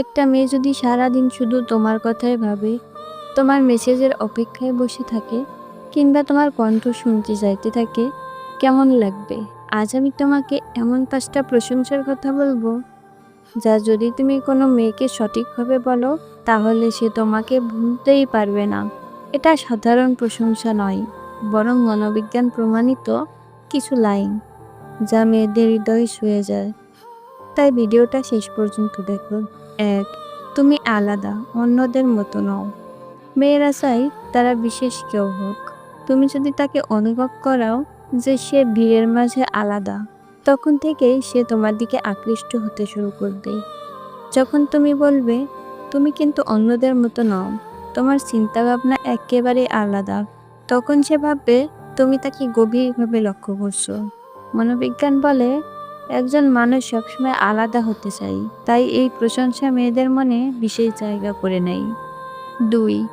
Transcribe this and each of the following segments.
একটা মেয়ে যদি সারাদিন শুধু তোমার কথাই ভাবে, তোমার মেসেজের অপেক্ষায় বসে থাকে, কিংবা তোমার কণ্ঠ শুনতে চাইতে থাকে, কেমন লাগবে? আজ আমি তোমাকে এমন পাঁচটা প্রশংসার কথা বলব, যা যদি তুমি কোনো মেয়েকে সঠিকভাবে বলো, তাহলে সে তোমাকে ভুলতেই পারবে না। এটা সাধারণ প্রশংসা নয়, বরং মনোবিজ্ঞান প্রমাণিত কিছু লাইন, যা মেয়েদের হৃদয়ে শুয়ে যায়। তাই ভিডিওটা শেষ পর্যন্ত দেখুন এক, তুমি আলাদা, অন্যদের মতো নও। মেয়েরা চাই তারা বিশেষ কেউ হোক। তুমি যদি তাকে অনুভব করাও যে সে ভিড়ের মাঝে আলাদা, তখন থেকেই সে তোমার দিকে আকৃষ্ট হতে শুরু করবে। যখন তুমি বলবে, তুমি কিন্তু অন্যদের মতো নও, তোমার চিন্তাভাবনা একেবারে আলাদা তখন সে ভাববে, তুমি তাকে গভীরভাবে লক্ষ্য করছ। মনোবিজ্ঞান বলে একজন মানুষ সবসময় আলাদা হতে চাই তাই এই প্রশংসা মেয়েদের মনে বিশেষ জায়গা করে নেয়। দুই,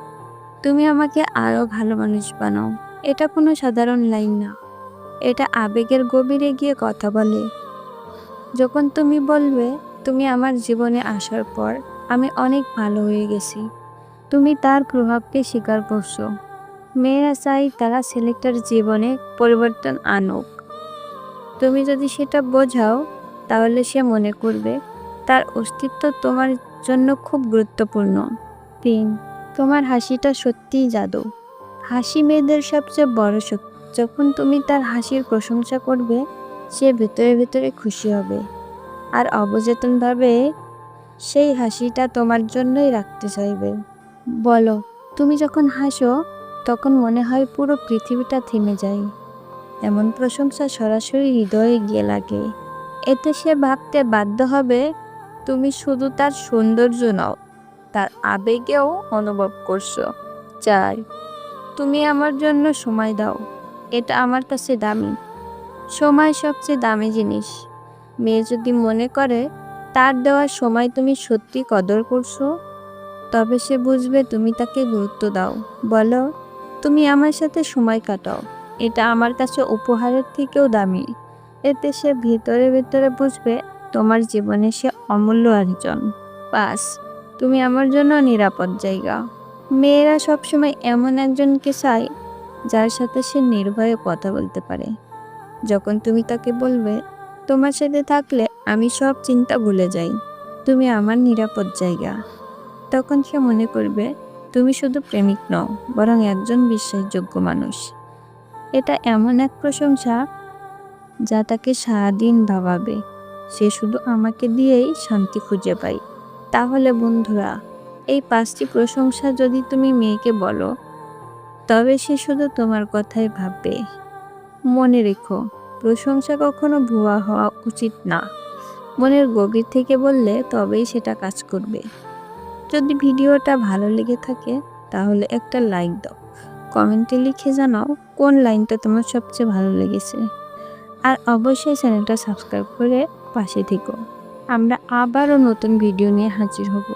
তুমি আমাকে আরও ভালো মানুষ বানাও। এটা কোনো সাধারণ লাইন না। এটা আবেগের গভীরে গিয়ে কথা বলে। যখন তুমি বলবে, তুমি আমার জীবনে আসার পর আমি অনেক ভালো হয়ে গেছি। তুমি তার প্রভাবকে স্বীকার করছ। মেয়েরা চাই তারা ছেলেটার জীবনে পরিবর্তন আনুক। তুমি যদি সেটা বোঝাও, তাহলে সে মনে করবে তার অস্তিত্ব তোমার জন্য খুব গুরুত্বপূর্ণ। তিন, তোমার হাসিটা সত্যিই জাদু। হাসি মেয়েদের সবচেয়ে বড় শক্তি। যখন তুমি তার হাসির প্রশংসা করবে, সে ভেতরে ভেতরে খুশি হবে। আর অবচেতনভাবে সেই হাসিটা তোমার জন্যই রাখতে চাইবে। বলো, তুমি যখন হাসো, তখন মনে হয় পুরো পৃথিবীটা থেমে যায়। এমন প্রশংসা সরাসরি হৃদয়ে গিয়ে লাগে। এতে সে ভাবতে বাধ্য হবে, তুমি শুধু তার সৌন্দর্য নও, তার আবেগেও অনুভব করছ। চাই, তুমি আমার জন্য সময় দাও, এটা আমার কাছে দামি। সময় সবচেয়ে দামি জিনিস। মেয়ে যদি মনে করে, তার দেওয়ার সময় তুমি সত্যি কদর করছ, তবে সে বুঝবে তুমি তাকে গুরুত্ব দাও। বলো, তুমি আমার সাথে সময় কাটাও। এটা আমার কাছে উপহারের থেকেও দামি। এতে সে ভিতরে ভিতরে বুঝবে তোমার জীবনে সে অমূল্য একজন। পাস তুমি আমার জন্য নিরাপদ জায়গা। মেয়েরা সবসময় এমন একজনকে চায়, যার সাথে সে নির্ভয়ে কথা বলতে পারে। যখন তুমি তাকে বলবে, তোমার সাথে থাকলে আমি সব চিন্তা ভুলে যাই, তুমি আমার নিরাপদ জায়গা। তখন সে মনে করবে, তুমি শুধু প্রেমিক নও, বরং একজন বিশ্বাসযোগ্য মানুষ। এটা এমন এক প্রশংসা যা তাকে সারাদিন ভাবাবে। সে শুধু আমাকে দিয়েই শান্তি খুঁজে পাই তাহলে বন্ধুরা, এই পাঁচটি প্রশংসা যদি তুমি মেয়েকে বলো, তবে সে শুধু তোমার কথাই ভাববে। মনে রেখো, প্রশংসা কখনো ভুয়া হওয়া উচিত না। মনের গভীর থেকে বললে তবেই সেটা কাজ করবে। যদি ভিডিওটা ভালো লেগে থাকে, তাহলে একটা লাইক দাও। কমেন্টে লিখে জানাও কোন লাইনটা তোমার সবচেয়ে ভালো লেগেছে। আর অবশ্যই চ্যানেলটা সাবস্ক্রাইব করে পাশে থেকো। আমরা আবারও নতুন ভিডিও নিয়ে হাজির হব।